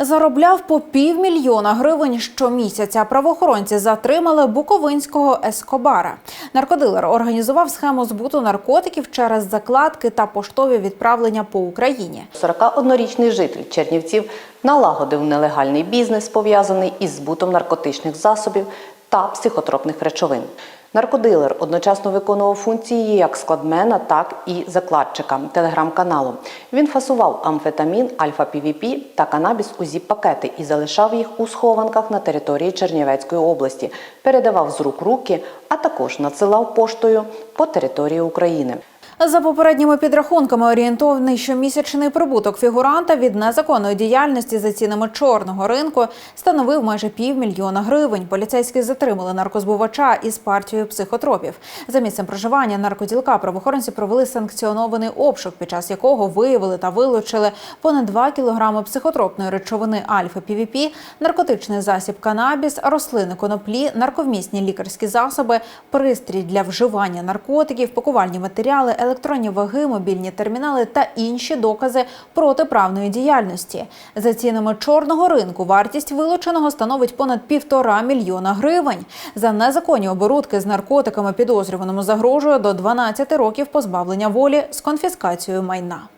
Заробляв по півмільйона гривень щомісяця. Правоохоронці затримали буковинського ескобара. Наркодилер організував схему збуту наркотиків через закладки та поштові відправлення по Україні. 41-річний житель Чернівців налагодив нелегальний бізнес, пов'язаний із збутом наркотичних засобів та психотропних речовин. Наркодилер одночасно виконував функції як складмена, так і закладчика телеграм-каналу. Він фасував амфетамін, альфа-півіпі та канабіс у зіп-пакети і залишав їх у схованках на території Чернівецької області, передавав з рук руки, а також надсилав поштою по території України. За попередніми підрахунками, орієнтовний щомісячний прибуток фігуранта від незаконної діяльності за цінами чорного ринку становив майже півмільйона гривень. Поліцейські затримали наркозбувача із партією психотропів. За місцем проживання наркоділка правоохоронці провели санкціонований обшук, під час якого виявили та вилучили понад 2 кілограми психотропної речовини альфа-півіпі, наркотичний засіб канабіс, рослини коноплі, нарковмісні лікарські засоби, пристрій для вживання наркотиків, пакувальні матеріали, електронні ваги, мобільні термінали та інші докази протиправної діяльності. За цінами чорного ринку вартість вилученого становить понад півтора мільйона гривень. За незаконні оборудки з наркотиками підозрюваному загрожує до 12 років позбавлення волі з конфіскацією майна.